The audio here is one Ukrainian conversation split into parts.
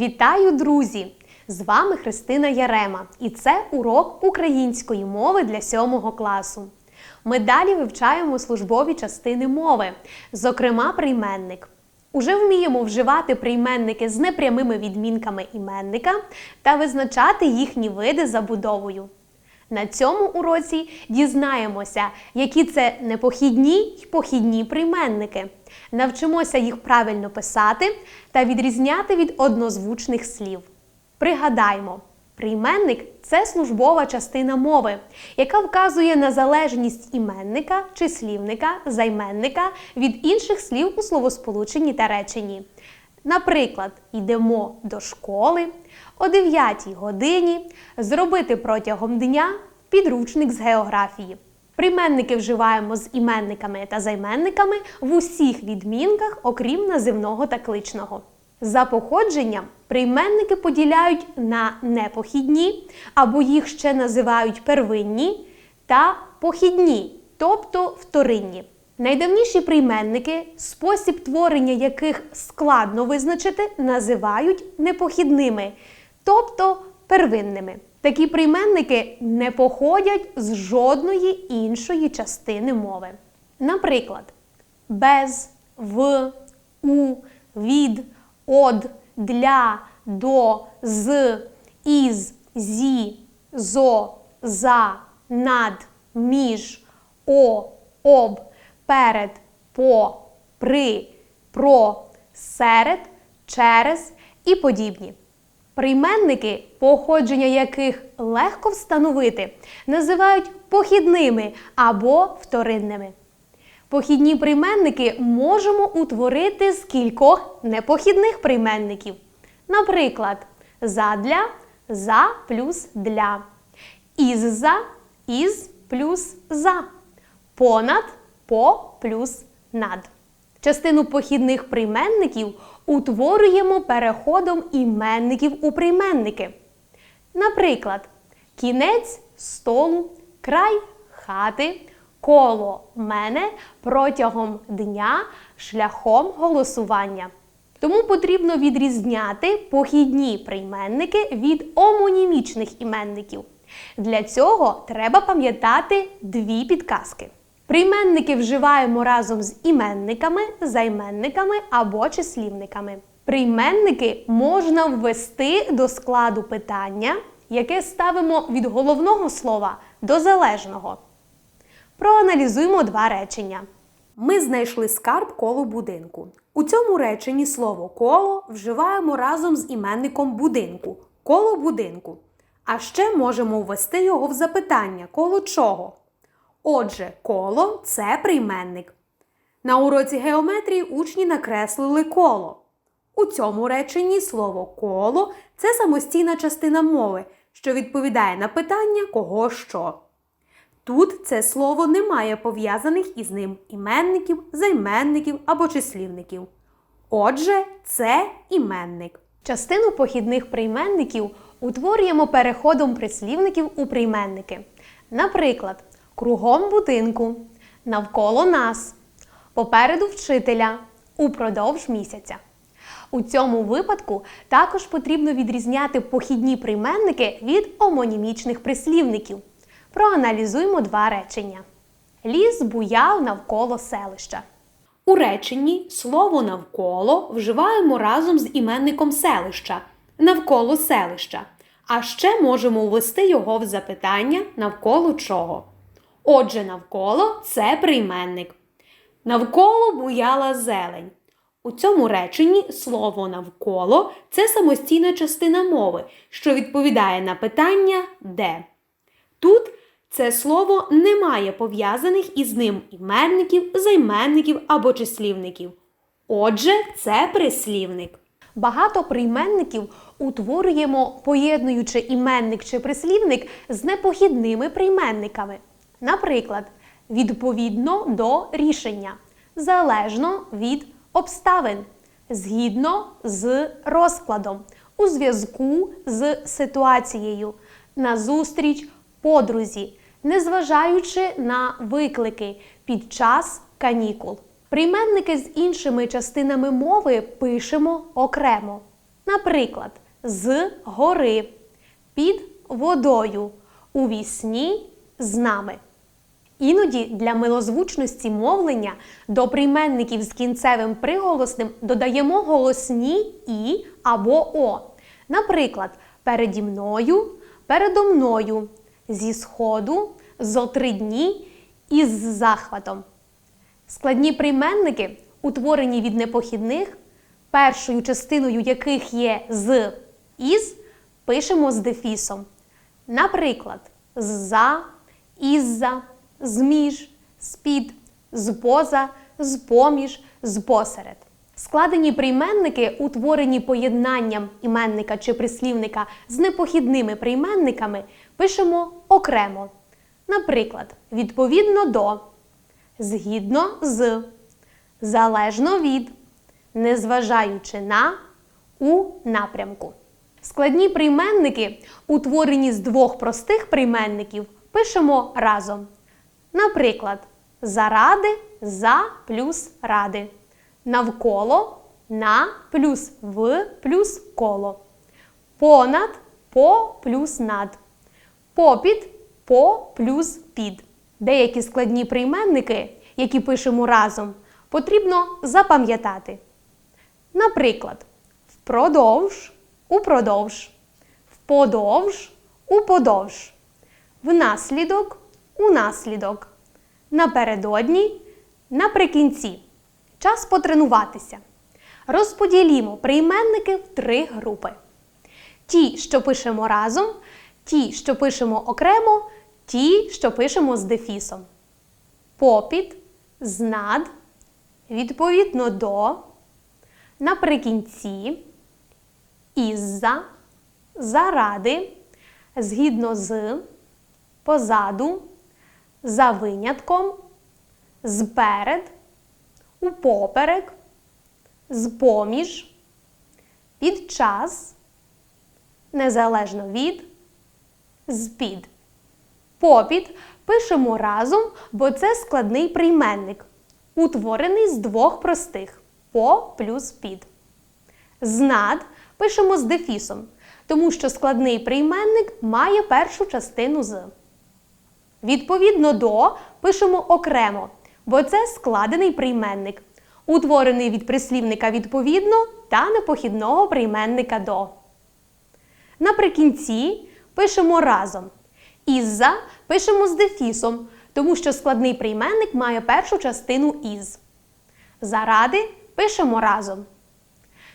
Вітаю, друзі! З вами Христина Ярема, і це урок української мови для 7 класу. Ми далі вивчаємо службові частини мови, зокрема прийменник. Уже вміємо вживати прийменники з непрямими відмінками іменника та визначати їхні види забудовою. На цьому уроці дізнаємося, які це непохідні й похідні прийменники. Навчимося їх правильно писати та відрізняти від однозвучних слів. Пригадаймо, прийменник це службова частина мови, яка вказує на залежність іменника, числівника, займенника від інших слів у словосполученні та реченні. Наприклад, йдемо до школи о 9 годині, зробити протягом дня підручник з географії. Прийменники вживаємо з іменниками та займенниками в усіх відмінках, окрім називного та кличного. За походженням прийменники поділяють на непохідні, або їх ще називають первинні та похідні, тобто вторинні. Найдавніші прийменники, спосіб творення яких складно визначити, називають непохідними, тобто первинними. Такі прийменники не походять з жодної іншої частини мови. Наприклад, без, в, у, від, од, для, до, з, із, зі, зо, за, над, між, о, об, перед, по, при, про, серед, через і подібні. Прийменники, походження яких легко встановити, називають похідними або вторинними. Похідні прийменники можемо утворити з кількох непохідних прийменників. Наприклад, задля за плюс для, із-за із плюс за, понад по плюс над. Частину похідних прийменників утворюємо переходом іменників у прийменники. Наприклад, кінець столу, край хати, коло мене протягом дня шляхом голосування. Тому потрібно відрізняти похідні прийменники від омонімічних іменників. Для цього треба пам'ятати дві підказки. Прийменники вживаємо разом з іменниками, займенниками або числівниками. Прийменники можна ввести до складу питання, яке ставимо від головного слова до залежного. Проаналізуємо два речення. Ми знайшли скарб коло будинку. У цьому реченні слово коло вживаємо разом з іменником будинку коло будинку. А ще можемо ввести його в запитання коло чого. Отже, коло це прийменник. На уроці геометрії учні накреслили коло. У цьому реченні слово коло це самостійна частина мови, що відповідає на питання кого що. Тут це слово не має пов'язаних із ним іменників, займенників або числівників. Отже, це іменник. Частину похідних прийменників утворюємо переходом прислівників у прийменники. Наприклад, кругом будинку, навколо нас, попереду вчителя, упродовж місяця. У цьому випадку також потрібно відрізняти похідні прийменники від омонімічних прислівників. Проаналізуємо два речення. Ліс буяв навколо селища. У реченні слово навколо вживаємо разом з іменником селища навколо селища. А ще можемо ввести його в запитання навколо чого. Отже, навколо це прийменник. Навколо буяла зелень. У цьому реченні слово навколо це самостійна частина мови, що відповідає на питання де. Тут це слово не має пов'язаних із ним іменників, займенників або числівників. Отже, це прислівник. Багато прийменників утворюємо, поєднуючи іменник чи прислівник з непохідними прийменниками. Наприклад, відповідно до рішення, залежно від обставин, згідно з розкладом, у зв'язку з ситуацією, назустріч подрузі, незважаючи на виклики під час канікул. Прийменники з іншими частинами мови пишемо окремо. Наприклад, з гори, під водою, у вісні з нами. Іноді для милозвучності мовлення до прийменників з кінцевим приголосним додаємо голосні і або о. Наприклад, переді мною, передо мною, зі сходу, зо три дні і з захватом. Складні прийменники, утворені від непохідних, першою частиною яких є з із, пишемо з дефісом. Наприклад, з-за, із-за, зміж, з-під, з-поза, з-поміж, з-посеред. Складені прийменники, утворені поєднанням іменника чи прислівника з непохідними прийменниками, пишемо окремо. Наприклад, відповідно до, згідно з, залежно від, незважаючи на, у напрямку. Складні прийменники, утворені з двох простих прийменників, пишемо разом. Наприклад, заради за плюс ради. Навколо на плюс в плюс коло. Понад по плюс над. Попід по плюс під. Деякі складні прийменники, які пишемо разом, потрібно запам'ятати. Наприклад, впродовж, упродовж, вподовж, уподовж, внаслідок, унаслідок, напередодні, наприкінці. Час потренуватися. Розподілімо прийменники в три групи. Ті, що пишемо разом, ті, що пишемо окремо, ті, що пишемо з дефісом. Попід, знад, відповідно до, наприкінці, із-за, заради, згідно з, позаду, за винятком, зперед, упоперек, збоміж, під час, незалежно від, з-під. Попід пишемо разом, бо це складний прийменник, утворений з двох простих по плюс під. Знад пишемо з дефісом, тому що складний прийменник має першу частину з. Відповідно до пишемо окремо, бо це складений прийменник, утворений від прислівника відповідно та непохідного прийменника до. Наприкінці пишемо разом. Із-за пишемо з дефісом, тому що складний прийменник має першу частину із. Заради пишемо разом.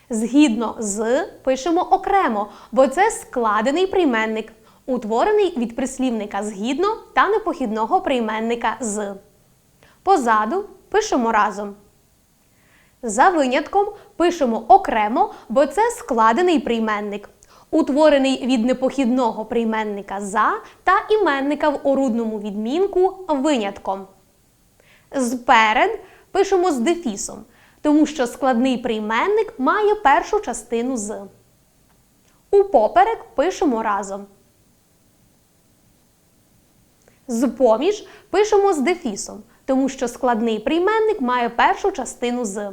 Згідно з пишемо окремо, бо це складений прийменник, утворений від прислівника згідно та непохідного прийменника з. Позаду пишемо разом. За винятком пишемо окремо, бо це складений прийменник, утворений від непохідного прийменника за та іменника в орудному відмінку винятком. Зперед пишемо з дефісом, тому що складний прийменник має першу частину з. Упоперек пишемо разом. З-поміж пишемо з дефісом, тому що складний прийменник має першу частину з.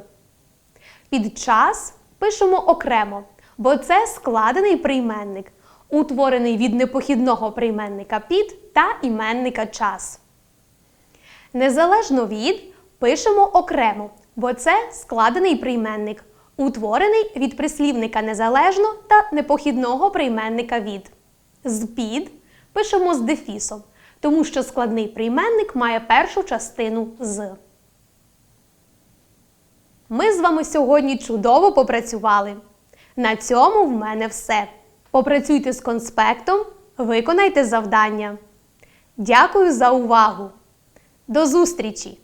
Під час пишемо окремо, бо це складений прийменник, утворений від непохідного прийменника під та іменника час. Незалежно від пишемо окремо, бо це складений прийменник, утворений від прислівника незалежно та непохідного прийменника від. З-під пишемо з дефісом, тому що складний прийменник має першу частину з. Ми з вами сьогодні чудово попрацювали. На цьому в мене все. Попрацюйте з конспектом, виконайте завдання. Дякую за увагу! До зустрічі!